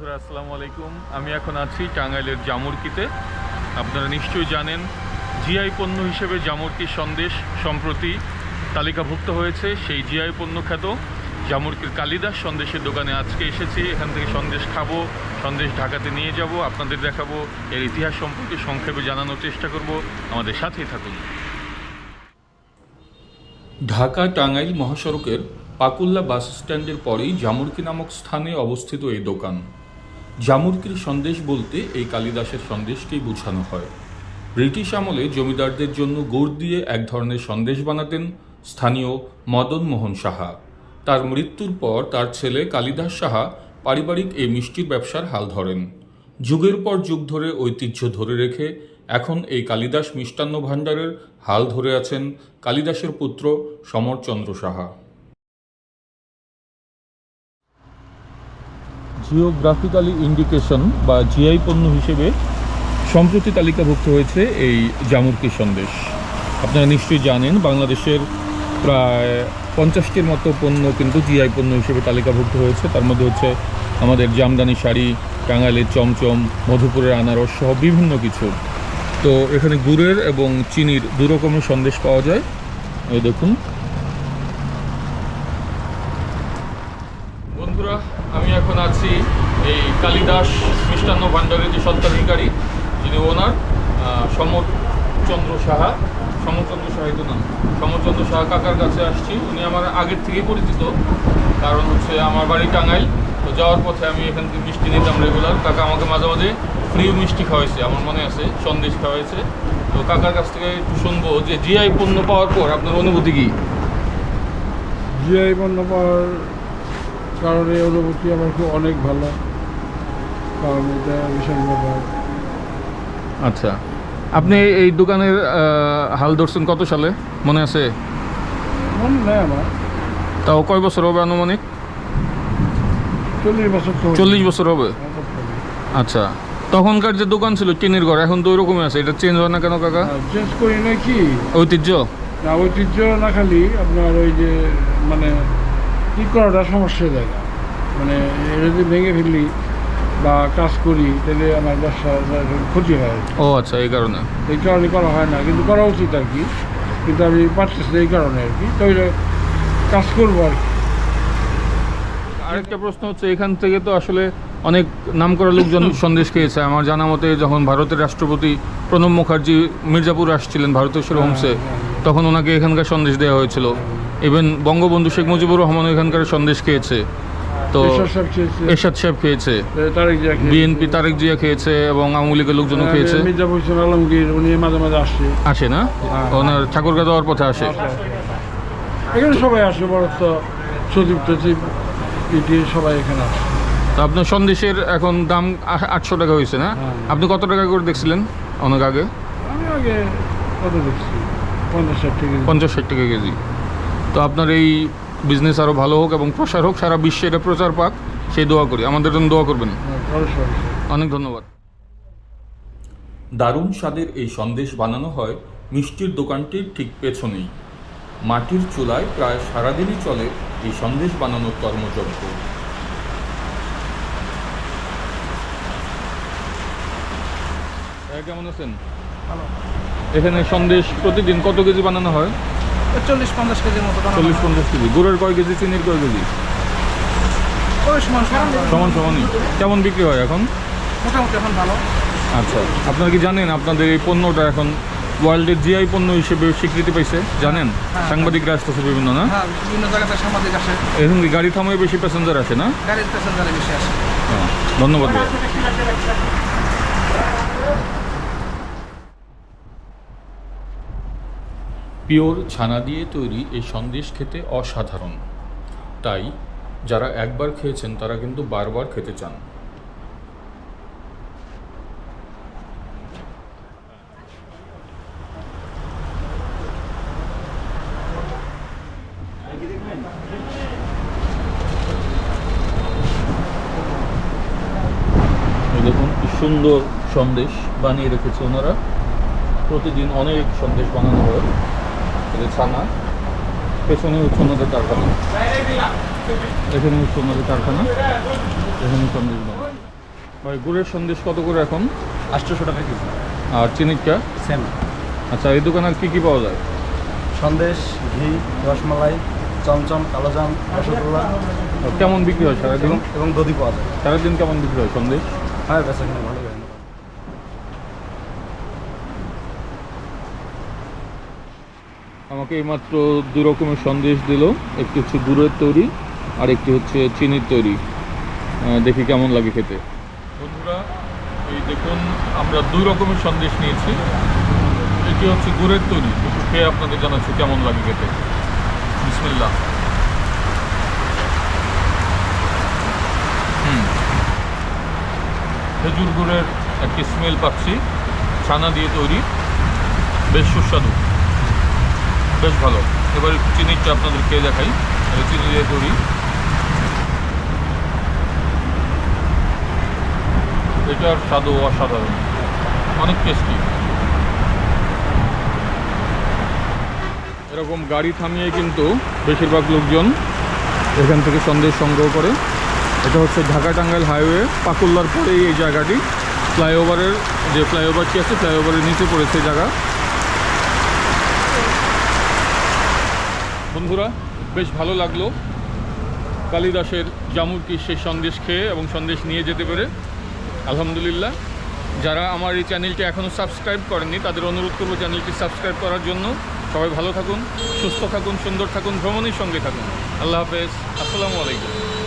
বন্ধুরা, আসসালামু আলাইকুম। আমি এখন আছি টাঙ্গাইলের জামুরকিতে। আপনারা নিশ্চয়ই জানেন, জিআই পণ্য হিসেবে জামুরকির সন্দেশ সম্প্রতি তালিকাভুক্ত হয়েছে। সেই জিআই পণ্য খ্যাত জামুরকির কালিদাস সন্দেশের দোকানে আজকে এসেছি। এখান থেকে সন্দেশ খাব, সন্দেশ ঢাকাতে নিয়ে যাব, আপনাদের দেখাবো, এর ইতিহাস সম্পর্কে সংক্ষেপে জানানোর চেষ্টা করব। আমাদের সাথেই থাকুন। ঢাকা টাঙ্গাইল মহাসড়কের পাকুল্লা বাস স্ট্যান্ডের পরেই জামুরকি নামক স্থানে অবস্থিত এই দোকান। জামুরকির সন্দেশ বলতে এই কালিদাসের সন্দেশকেই বোঝানো হয়। ব্রিটিশ আমলে জমিদারদের জন্য গুড় দিয়ে এক ধরনের সন্দেশ বানাতেন স্থানীয় মদন মোহন সাহা। তার মৃত্যুর পর তার ছেলে কালিদাস সাহা পারিবারিক এই মিষ্টির ব্যবসার হাল ধরেন। যুগের পর যুগ ধরে ঐতিহ্য ধরে রেখে এখন এই কালিদাস মিষ্টান্ন ভাণ্ডারের হাল ধরে আছেন কালিদাসের পুত্র সমরচন্দ্র সাহা। জিওগ্রাফিক্যালি ইন্ডিকেশন বা জিআই পণ্য হিসেবে সম্প্রতি তালিকাভুক্ত হয়েছে এই জামুরকি সন্দেশ। আপনারা নিশ্চয়ই জানেন, বাংলাদেশের প্রায় পঞ্চাশটির মতো পণ্য কিন্তু জিআই পণ্য হিসেবে তালিকাভুক্ত হয়েছে। তার মধ্যে হচ্ছে আমাদের জামদানি শাড়ি, টাঙ্গাইলের চমচম, মধুপুরের আনারস সহ বিভিন্ন কিছু। তো এখানে গুড়ের এবং চিনির দু রকমের সন্দেশ পাওয়া যায়। এই দেখুন। বন্ধুরা, আমি এখন আছি এই কালিদাস মিষ্টান্ন ভাণ্ডারের যে সত্ত্বাধিকারী, যিনি ওনার সমরচন্দ্র সাহা, সমরচন্দ্র সাহাই তো নাম সমরচন্দ্র সাহা কাকার কাছে আসছি। উনি আমার আগের থেকেই পরিচিত, কারণ হচ্ছে আমার বাড়ি টাঙ্গাইল। তো যাওয়ার পথে আমি এখান থেকে মিষ্টি নিতাম রেগুলার কাকা আমাকে মাঝে মাঝে ফ্রি মিষ্টি খাওয়াইছে, আমার মনে আছে, সন্দেশ খাওয়াইছে। তো কাকার কাছ থেকে একটু শুনব যে জিআই পণ্য পাওয়ার পর আপনার অনুভূতি কী? জিআই পণ্য পাওয়ার কারণে অনুভূতি আমার খুব অনেক ভালো। কারণ এটা বিশাল ব্যাপার। আচ্ছা। আপনি এই দোকানের হাল ধরছেন কত সালে? মনে আছে? মনে নেই আমার। তাও কয় বছর হবে আনুমানিক? চল্লিশ বছর চল্লিশ বছর হবে? আচ্ছা। তখনকার যে দোকান ছিল টিনের ঘর এখন তো ওইরকমই আছে। এটা চেঞ্জ হয় না কেন কাকা? চেঞ্জ করি না কি? ঐতিহ্য? না ঐতিহ্য না খালি আপনার ওই যে মানে ঠিক করাটা সমস্যা জায়গা। মানে এটা যদি ভেঙে ফেললি বা কাজ করি তাহলে আমার ব্যবসা ক্ষতি হয়। ও আচ্ছা এই কারণে। এই কারণে করা হয় না কিন্তু করা উচিত আর কি। কিন্তু আমি পারতেছি এই কারণে আর কি। তো ওইটা কাজ করব আর কি। আরেকটা প্রশ্ন হচ্ছে এখান থেকে তো আসলে অনেক নাম করা লোকজন সন্দেশ খেয়েছে। আমার জানা মতে যখন ভারতের রাষ্ট্রপতি প্রণব মুখার্জি মির্জাপুর আসছিলেন ভারতের ভারতেশ্বর হোমসে তখন ওনাকে এখানকার সন্দেশ দেওয়া হয়েছিল। ইভেন বঙ্গবন্ধু শেখ মুজিবুর রহমান এখানকার সন্দেশ খেয়েছে। তো এরশাদ সাহেব খেয়েছে। বিএনপি তারেক জিয়া খেয়েছে এবং আওয়ামী লীগের লোকজনও হ্যাঁ, খেয়েছে। আলমগীর উনি মাঝে মাঝে আসছে আসে না? হ্যাঁ। ওনার ঠাকুরগা দেওয়ার পথে আসে। এখানে সবাই আসে বড় তো সচিব টচিব সবাই এখানে আসে। তো আপনার সন্দেশের এখন দাম আটশো টাকা হয়েছে না? হ্যাঁ। আপনি কত টাকা করে দেখছিলেন অনেক আগে? আমি আগে কত দেখছি? পঞ্চাশ ষাট পঞ্চাশ ষাট টাকা কেজি। তো আপনার এই বিজনেস আরও ভালো হোক এবং প্রসার হোক সারা বিশ্বে এটা প্রচার পাক সেই দোয়া করি। আমাদের জন্য দোয়া করবেন। অনেক ধন্যবাদ। দারুণ স্বাদের এই সন্দেশ বানানো হয় মিষ্টির দোকানটির ঠিক পেছনেই। মাটির চুলায় প্রায় সারাদিনই চলে এই সন্দেশ বানানোর কর্মযজ্ঞ। কেমন আছেন? এখানে সন্দেশ প্রতিদিন কত কেজি বানানো হয়? চল্লিশ পঞ্চাশ কেজির মতো চল্লিশ পঞ্চাশ কেজি। গুড়ের কয় কেজি চিনির কয় কেজি? ওই সমান সমান। সমান সমানই। কেমন বিক্রি হয় এখন? মোটামুটি এখন ভালো। আচ্ছা আপনারা কি জানেন আপনাদের এই পণ্যটা এখন ওয়ার্ল্ডের জিআই পণ্য হিসেবে স্বীকৃতি পাইছে? জানেন হ্যাঁ। সাংবাদিকরা আসতেছে বিভিন্ন না? হ্যাঁ বিভিন্ন জায়গাতে সাংবাদিক আসে। এখন কি গাড়ি থামায় বেশি প্যাসেঞ্জার আসে না? গাড়ির প্যাসেঞ্জারে বেশি আসে। হ্যাঁ, ধন্যবাদ পিওর ছানা দিয়ে তৈরি এই সন্দেশ খেতে অসাধারণ। তাই, যারা একবার খেয়েছেন, তারা কিন্তু বারবার খেতে চান। দেখুন সুন্দর সন্দেশ বানিয়ে রেখেছে ওনারা। প্রতিদিন অনেক সন্দেশ বানানো হয়। এটা ছানা পেছনে হচ্ছে ওনাদের কারখানা। এখানে হচ্ছে ওনাদের কারখানা এখানে সন্দেশ বানায় ভাই গুড়ের সন্দেশ কত করে এখন? আটশোশো টাকা কেজি। আর চিনিটা সেম। আচ্ছা এই দোকানে আর কী কী পাওয়া যায়? সন্দেশ ঘি রসমালাই চমচম কালোজাম রসগোল্লা। কেমন বিক্রি হয় সারাদিন? এবং দধি পাওয়া যায়। সারাদিন কেমন বিক্রি হয় সন্দেশ? হ্যাঁ বেচা ভালো হয় আমাকে এইমাত্র দু রকমের সন্দেশ দিল। একটি হচ্ছে গুড়ের তৈরি আর একটি হচ্ছে চিনির তৈরি। দেখি কেমন লাগে খেতে। বন্ধুরা, এই দেখুন, আমরা দুই রকমের সন্দেশ নিয়েছি। এটি হচ্ছে গুড়ের তৈরি। একটু খেয়ে আপনাদের জানাচ্ছি কেমন লাগে খেতে। বিসমিল্লা খেজুর গুড়ের একটি স্মেল পাচ্ছি। ছানা দিয়ে তৈরি। বেশ সুস্বাদু। বেশ ভালো। এবার একটু চিনিটা আপনাদের খেয়ে দেখাই চিনি দিয়ে তৈরি এটার স্বাদও অসাধারণ। অনেক টেস্টি। এরকম গাড়ি থামিয়ে কিন্তু বেশিরভাগ লোকজন এখান থেকে সন্দেশ সংগ্রহ করে। এটা হচ্ছে ঢাকা টাঙ্গাইল হাইওয়ে, পাকুল্লার পরেই এই জায়গাটি। ফ্লাইওভারের যে ফ্লাইওভারটি আছে, ফ্লাইওভারের নিচে পড়েছে জায়গা। বন্ধুরা, বেশ ভালো লাগল কালিদাসের জামুরকি সেই সন্দেশ খেয়ে এবং সন্দেশ নিয়ে যেতে পেরে। আলহামদুলিল্লাহ। যারা আমার এই চ্যানেলটি এখনও সাবস্ক্রাইব করেননি, তাদের অনুরোধ করব চ্যানেলটি সাবস্ক্রাইব করার জন্য। সবাই ভালো থাকুন, সুস্থ থাকুন, সুন্দর থাকুন, ভ্রমণের সঙ্গে থাকুন। আল্লাহ হাফেজ। আসসালামু আলাইকুম।